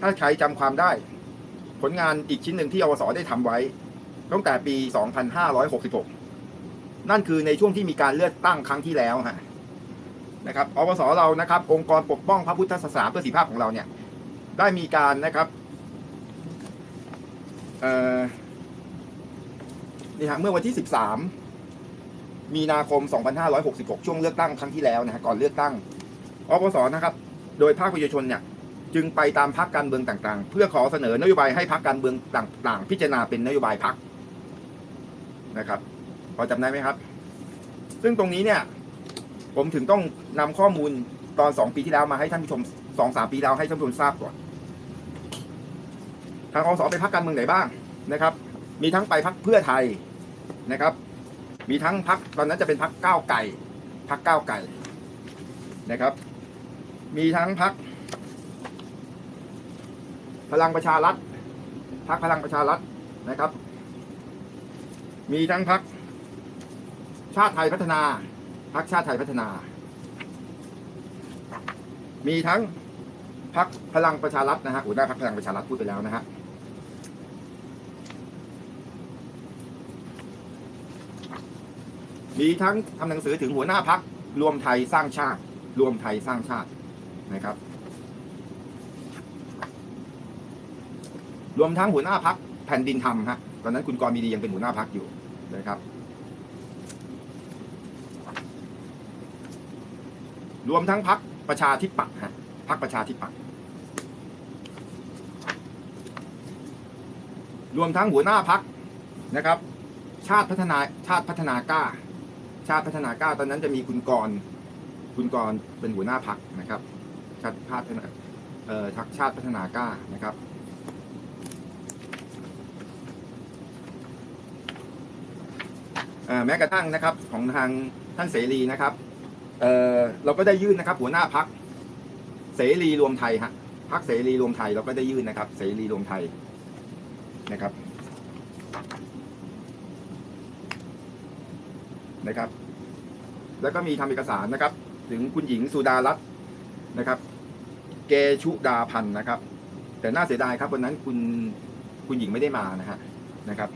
ถ้าใครจำความได้ ผลงานอีกชิ้นหนึ่งที่อวสได้ทำไว้ ตั้งแต่ปี 2566 นั่นคือในช่วงที่มีการเลือกตั้งครั้งที่แล้วฮะนะครับอวสเรานะครับ องค์กรปกป้องพระพุทธศาสนาเพื่อสีภาพของเราเนี่ย ได้มีการนะครับเอ่อนี่ฮะเมื่อวันที่ 13 มีนาคม 2566 ช่วงเลือกตั้งครั้งที่แล้วนะฮะก่อนเลือกตั้งอปสนะครับ โดยภาคประชาชนเนี่ย จึงไปตามพักการเมืองต่างๆ เพื่อขอเสนอนโยบายให้พักการเมืองต่าง ๆ พิจารณาเป็นนโยบายพักนะครับ พอจำได้ไหมครับ ซึ่งตรงนี้เนี่ย ผมถึงต้องนำข้อมูลตอนสองปีที่แล้วมาให้ท่านผู้ชมสองสามปีแล้วให้ท่านผู้ชมทราบก่อนทางอสไปพักการเมืองไหนบ้างนะครับ มีทั้งไปพักเพื่อไทยนะครับ มีทั้งพักตอนนั้นจะเป็นพักก้าวไก่พักก้าวไก่นะครับ มีทั้งพัก พลังประชารัฐพักพลังประชารัฐนะครับ มีทั้งพักชาติไทยพัฒนาพักชาติไทยพัฒนา มีทั้งพักพลังประชารัฐนะฮะหัวหน้าพักพลังประชารัฐพูดไปแล้วนะฮะมีทั้งทำหนังสือถึงหัวหน้าพักรวมไทยสร้างชาติ รวมไทยสร้างชาตินะครับ รวมทั้งหัวหน้าพักแผ่นดินธรรมฮะตอนนั้นคุณกรมีดียังเป็นหัวหน้าพักอยู่นะครับ รวมทั้งพักประชาธิปัตย์ฮะพักประชาธิปัตย์รวมทั้งหัวหน้าพักนะครับ ชาติพัฒนาชาติพัฒนากล้า ชาติพัฒนากล้าตอนนั้นจะมีคุณกรณ์คุณกรณ์เป็นหัวหน้าพักนะครับ ชาติพัฒนาเอ่อทักชาติพัฒนากล้านะครับ เอ่อ แม้กระทั่งนะครับของทางท่านเสรีนะครับเเราก็ได้ยื่นนะครับหัวหน้าพักเสรีรวมไทยฮะพักเสรีรวมไทยเราก็ได้ยื่นนะครับ เสรีรวมไทยนะครับนะครับ แล้วก็มีทำเอกสารนะครับ ถึงคุณหญิงสุดารัตน์นะครับ เกชุดาพันธ์นะครับ แต่น่าเสียดายครับวันนั้นคุณคุณหญิงไม่ได้มานะฮะนะครับ